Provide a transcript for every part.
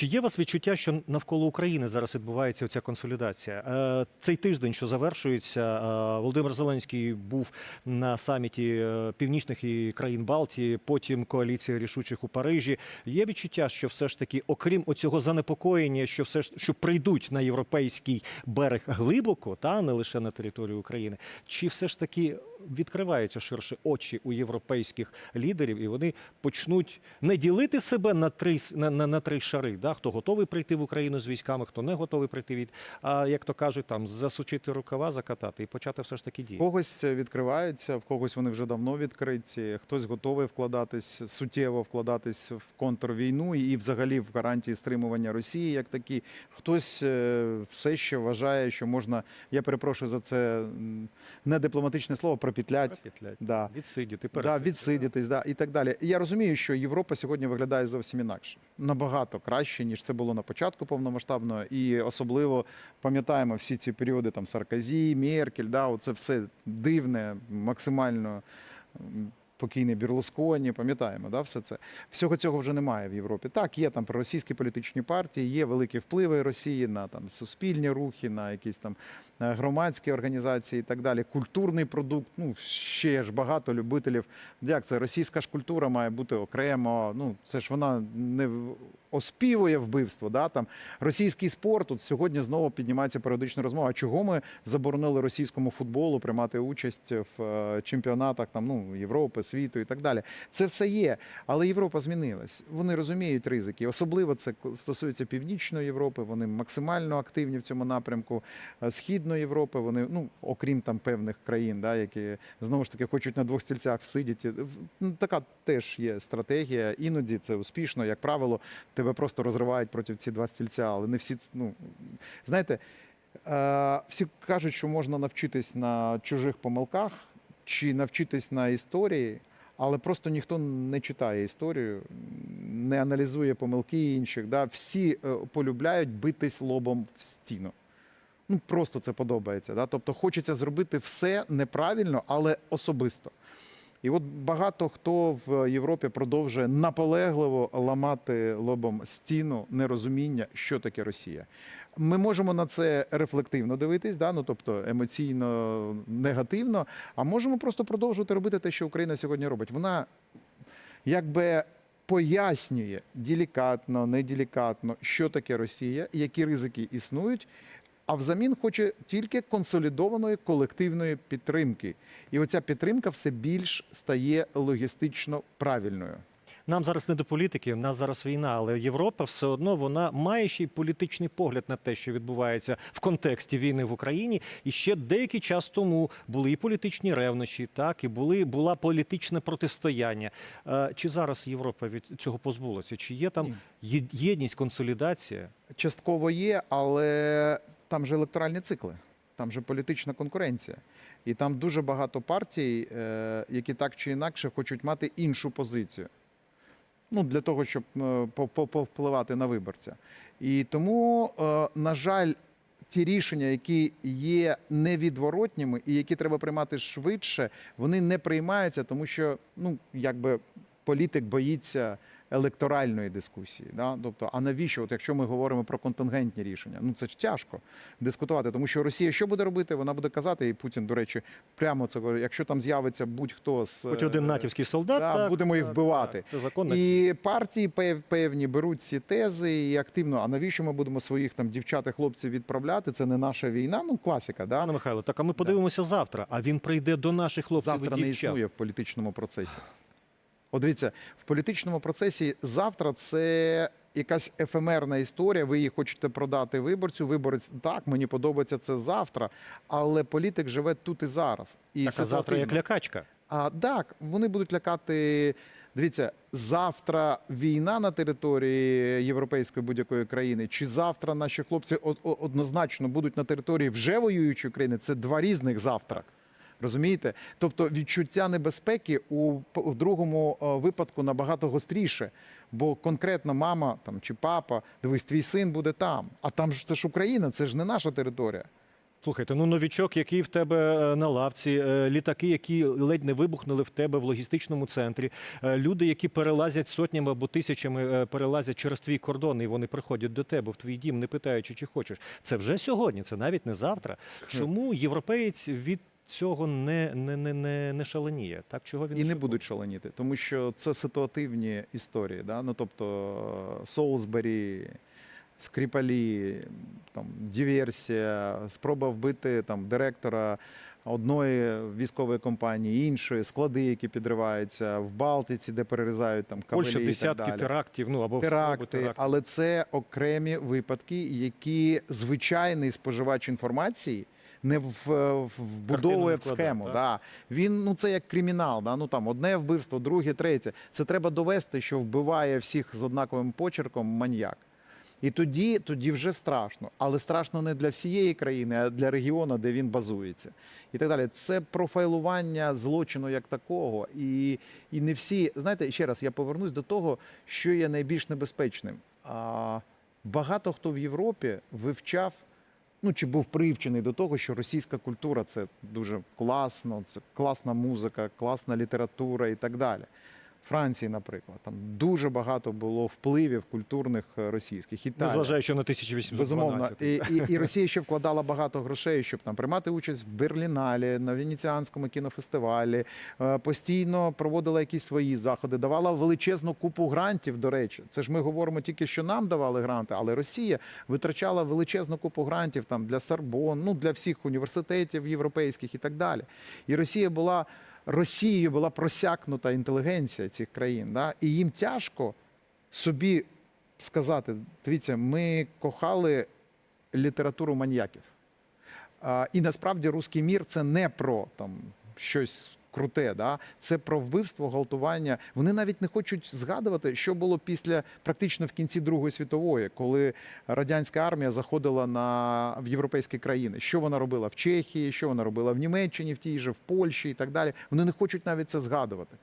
Чи є у вас відчуття, що навколо України зараз відбувається ця консолідація? Е, Цей тиждень, що завершується, е, Володимир Зеленський був на саміті е, північних і країн Балтії, потім коаліція рішучих у Парижі. Є відчуття, що все ж таки, окрім оцього занепокоєння, що все ж що прийдуть на європейський берег глибоко, та не лише на територію України, чи все ж таки відкриваються ширше очі у європейських лідерів, і вони почнуть не ділити себе на три на, на, на три шари, да? Хто готовий прийти в Україну з військами, хто не готовий прийти від, а як то кажуть, там засучити рукава, закатати і почати все ж таки діяти. когось відкриваються, в когось вони вже давно відкриті. Хтось готовий вкладатись суттєво вкладатись в контрвійну і взагалі в гарантії стримування Росії, як такі. Хтось е, все ще вважає, що можна. Я перепрошую за це не дипломатичне слово, пропітлять. Пропетлять. Да. Відсидіти, Да, відсидітись, да, і так далі. І я розумію, що Європа сьогодні виглядає зовсім інакше, набагато краще, ніж це було на початку повномасштабного. І особливо пам'ятаємо всі ці періоди там Саркозі, Меркель, да, оце все дивне, максимально покійний Бірлусконі, пам'ятаємо, да, все це. Всього цього вже немає в Європі. Так, є там проросійські політичні партії, є великі впливи Росії на там суспільні рухи, на якісь там е, громадські організації і так далі. Культурний продукт. Ну ще ж багато любителів. Як це російська ж культура має бути окремо. Ну це ж вона не оспівує вбивство. Да? Там російський спорт. От сьогодні знову піднімається періодична розмова. Чого ми заборонили російському футболу приймати участь в е, чемпіонатах там ну Європи, світу і так далі? Це все є. Але Європа змінилась. Вони розуміють ризики. Особливо це стосується північної Європи. Вони максимально активні в цьому напрямку. Е, Східної Європи. Вони, ну окрім там певних країн, да, які знову ж таки хочуть на двох стільцях всидіти. Ну, така теж є стратегія. Іноді це успішно, як правило, тебе просто розривають проти ці два стільця, але не всі ну знаєте. Е, всі кажуть, що можна навчитись на чужих помилках чи навчитись на історії, але просто ніхто не читає історію, не аналізує помилки інших. Да? Всі е, полюбляють битись лобом в стіну. Ну просто це подобається. Да? Тобто хочеться зробити все неправильно, але особисто. І от багато хто в Європі продовжує наполегливо ламати лобом стіну нерозуміння, що таке Росія. Ми можемо на це рефлективно дивитись, да? ну, тобто емоційно негативно, а можемо просто продовжувати робити те, що Україна сьогодні робить. Вона якби пояснює делікатно, неделікатно, що таке Росія, які ризики існують. А взамін хоче тільки консолідованої колективної підтримки. І оця підтримка все більш стає логістично правильною. Нам зараз не до політики, в нас зараз війна, але Європа все одно вона має ще й політичний погляд на те, що відбувається в контексті війни в Україні. І ще деякий час тому були і політичні ревнощі, так і були була політичне протистояння. Е, Чи зараз Європа від цього позбулася? Чи є там єдність, консолідація? Частково є, але там же електоральні цикли, там же політична конкуренція. І там дуже багато партій, е, які так чи інакше хочуть мати іншу позицію. Ну, для того, щоб е, по- по- повпливати на виборця. І тому, е, на жаль, ті рішення, які є невідворотніми і які треба приймати швидше, вони не приймаються, тому що ну, якби політик боїться електоральної дискусії. Да? Тобто, а навіщо, от якщо ми говоримо про контингентні рішення, ну це ж тяжко дискутувати, тому що Росія що буде робити? Вона буде казати, і Путін, до речі, прямо це говорить, якщо там з'явиться будь-хто з Хоч один е, натівський солдат, да, так, будемо їх вбивати. так, Це законна. І партії певні беруть ці тези і активно. А навіщо ми будемо своїх там дівчат і хлопців відправляти? Це не наша війна. Ну класика, да Пане Михайло, так а ми подивимося завтра. А він прийде до наших хлопців завтра і не існує в політичному процесі. От дивіться, в політичному процесі завтра це якась ефемерна історія. Ви її хочете продати виборцю. Виборець так, мені подобається це завтра, але політик живе тут і зараз. І Так, а завтра як лякачка. А так, вони будуть лякати. Дивіться, завтра війна на території європейської будь-якої країни, чи завтра наші хлопці однозначно будуть на території вже воюючої країни. Це два різних завтра. Розумієте? Тобто відчуття небезпеки у в другому е, випадку набагато гостріше. Бо конкретно мама там чи папа, дивись, твій син буде там. А там ж це ж Україна, це ж не наша територія. Слухайте, ну новічок, який в тебе е, на лавці, е, літаки, які ледь не вибухнули в тебе в логістичному центрі, люди, які перелазять сотнями або тисячами, перелазять через твій кордон, і вони приходять до тебе в твій дім, не питаючи, чи хочеш. Це вже сьогодні, це навіть не завтра. Чому європеєць від цього не, не, не, не, не шаленіє? Так чого він І не будуть шаленіти, тому що це ситуативні історії. Да? Ну, тобто Солсбері, Скріпалі, там, диверсія, спроба вбити там, директора одної військової компанії, іншої, склади, які підриваються, в Балтиці, де перерізають там кабелі Польща і так десятки далі. терактів, ну або спроби теракти, але це окремі випадки, які звичайний споживач інформації не в, в- вбудовує в схему. так? Да. Він ну це як кримінал. Да? Ну там одне вбивство, друге, третє. Це треба довести, що вбиває всіх з однаковим почерком маньяк. І тоді, тоді вже страшно, але страшно не для всієї країни, а для регіону, де він базується, і так далі. Це профайлування злочину як такого, і, і не всі знаєте, ще раз я повернусь до того, що є найбільш небезпечним. А, багато хто в Європі вивчав. Ну, чи був привчений до того, що російська культура це дуже класно, це класна музика, класна література і так далі. Франції, наприклад, там дуже багато було впливів культурних е, російських. Італія. Незважаючи на 1812. Безумовно, і, і, і Росія ще вкладала багато грошей, щоб там приймати участь в Берліналі, на Венеціанському кінофестивалі, е, постійно проводила якісь свої заходи, давала величезну купу грантів. До речі, це ж ми говоримо тільки, що нам давали гранти, але Росія витрачала величезну купу грантів там для Сорбон, ну для всіх університетів європейських і так далі. І Росія була Росією була просякнута інтелігенція цих країн, да? і їм тяжко собі сказати: дивіться, ми кохали літературу маньяків. А, і насправді руський мір це не про там щось круте, да? це про вбивство, гвалтування. Вони навіть не хочуть згадувати, що було після практично в кінці Другої світової, коли радянська армія заходила на в європейські країни. Що вона робила в Чехії, що вона робила в Німеччині, в тій же, в Польщі і так далі. Вони не хочуть навіть це згадувати.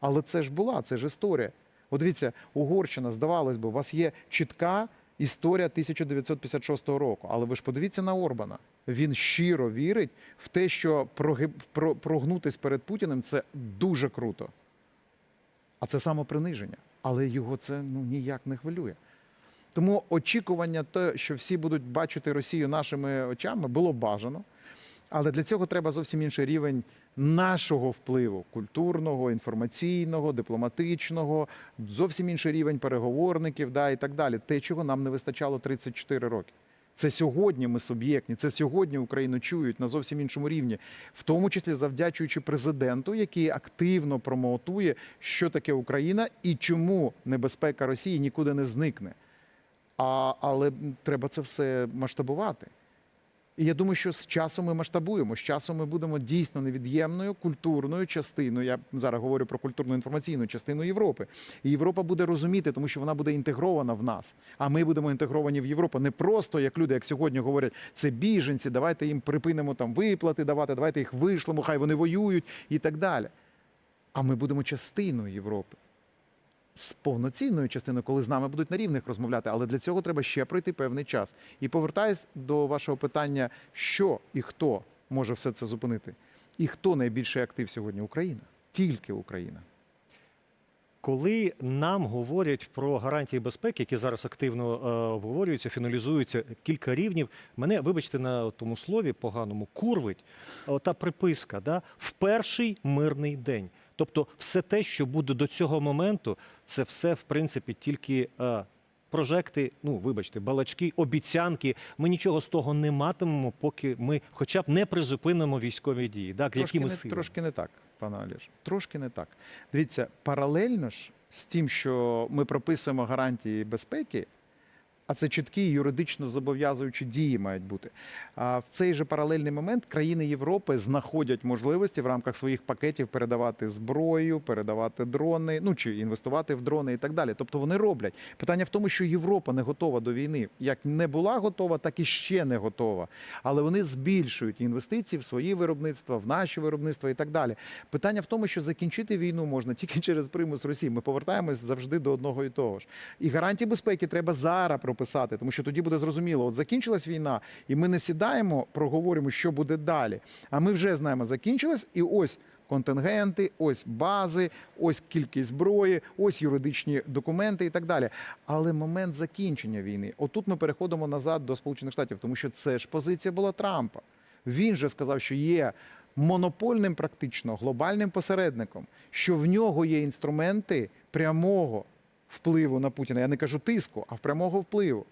Але це ж була, це ж історія. От дивіться, Угорщина, здавалось би, у вас є чітка історія 1956 року. Але ви ж подивіться на Орбана. Він щиро вірить в те, що прогнутись перед Путіним це дуже круто. А це самоприниження. Але його це ну, ніяк не хвилює. Тому очікування, те, що всі будуть бачити Росію нашими очами, було бажано. Але для цього треба зовсім інший рівень нашого впливу культурного, інформаційного, дипломатичного, зовсім інший рівень переговорників да, і так далі. Те, чого нам не вистачало 34 роки. Це сьогодні ми суб'єктні, це сьогодні Україну чують на зовсім іншому рівні, в тому числі завдячуючи президенту, який активно промоутує, що таке Україна і чому небезпека Росії нікуди не зникне. А, але треба це все масштабувати. І я думаю, що з часом ми масштабуємо. З часом ми будемо дійсно невід'ємною культурною частиною. Я зараз говорю про культурну інформаційну частину Європи. І Європа буде розуміти, тому що вона буде інтегрована в нас. А ми будемо інтегровані в Європу не просто як люди, як сьогодні говорять, це біженці, давайте їм припинимо там виплати давати, давайте їх вишлемо, хай вони воюють і так далі. А ми будемо частиною Європи. З повноцінною частиною, коли з нами будуть на рівних розмовляти, але для цього треба ще пройти певний час. І повертаюсь до вашого питання, що і хто може все це зупинити, і хто найбільший актив сьогодні? Україна, тільки Україна. Коли нам говорять про гарантії безпеки, які зараз активно е, обговорюються, фіналізуються кілька рівнів, мене, вибачте, на тому слові поганому курвить е, та приписка да, в перший мирний день. Тобто, все те, що буде до цього моменту, це все в принципі тільки. Е, Прожекти, ну вибачте, балачки, обіцянки. Ми нічого з того не матимемо, поки ми, хоча б не призупинимо військові дії. Так, Трошки які ми не, трошки не так, пане Олеж. Трошки не так. Дивіться, паралельно ж з тим, що ми прописуємо гарантії безпеки, а це чіткі юридично зобов'язуючі дії мають бути. А в цей же паралельний момент країни Європи знаходять можливості в рамках своїх пакетів передавати зброю, передавати дрони, ну чи інвестувати в дрони і так далі. Тобто вони роблять. Питання в тому, що Європа не готова до війни. Як не була готова, так і ще не готова. Але вони збільшують інвестиції в свої виробництва, в наші виробництва і так далі. Питання в тому, що закінчити війну можна тільки через примус Росії. Ми повертаємось завжди до одного і того ж. І гарантії безпеки треба зараз. Написати, тому що тоді буде зрозуміло, от закінчилась війна, і ми не сідаємо, проговорюємо, що буде далі. А ми вже знаємо, закінчилась, і ось. Контингенти, ось бази, ось кількість зброї, ось юридичні документи і так далі. Але момент закінчення війни, отут ми переходимо назад до Сполучених Штатів, тому що це ж позиція була Трампа. Він же сказав, що є монопольним, практично глобальним посередником, що в нього є інструменти прямого впливу на Путіна. Я не кажу тиску, а прямого впливу.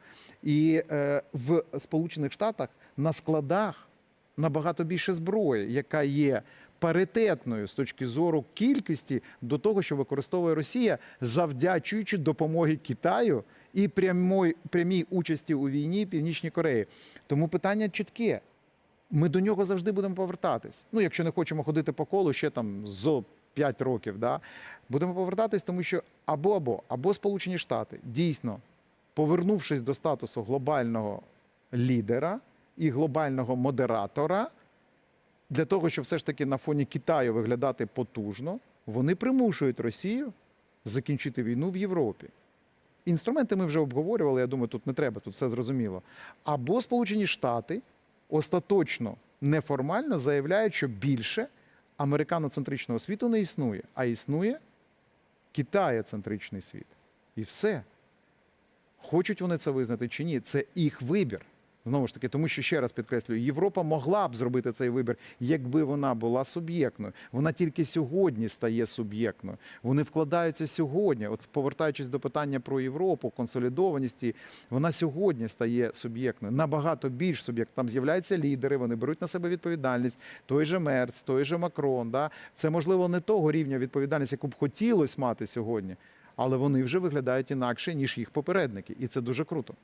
І е, в Сполучених Штатах на складах набагато більше зброї, яка є паритетною з точки зору кількості до того, що використовує Росія, завдячуючи допомоги Китаю і прямої, прямій участі у війні Північній Кореї. Тому питання чітке. Ми до нього завжди будемо повертатись. Ну, якщо не хочемо ходити по колу ще там зо 5 років, да, будемо повертатись, тому що або або або Сполучені Штати дійсно, повернувшись до статусу глобального лідера і глобального модератора, для того, щоб все ж таки на фоні Китаю виглядати потужно, вони примушують Росію закінчити війну в Європі. Інструменти ми вже обговорювали, я думаю, тут не треба, тут все зрозуміло. Або Сполучені Штати остаточно неформально заявляють, що більше американоцентричного світу не існує, а існує китаєцентричний світ. І все. Хочуть вони це визнати чи ні, це їх вибір. Знову ж таки, тому що ще раз підкреслюю, Європа могла б зробити цей вибір, якби вона була суб'єктною. Вона тільки сьогодні стає суб'єктною. Вони вкладаються сьогодні. От повертаючись до питання про Європу, консолідованість, вона сьогодні стає суб'єктною. Набагато більш суб'єкт. Там з'являються лідери, вони беруть на себе відповідальність. Той же Мерц, той же Макрон. Да? Це можливо не того рівня відповідальності, яку б хотілося мати сьогодні, але вони вже виглядають інакше ніж їх попередники, і це дуже круто.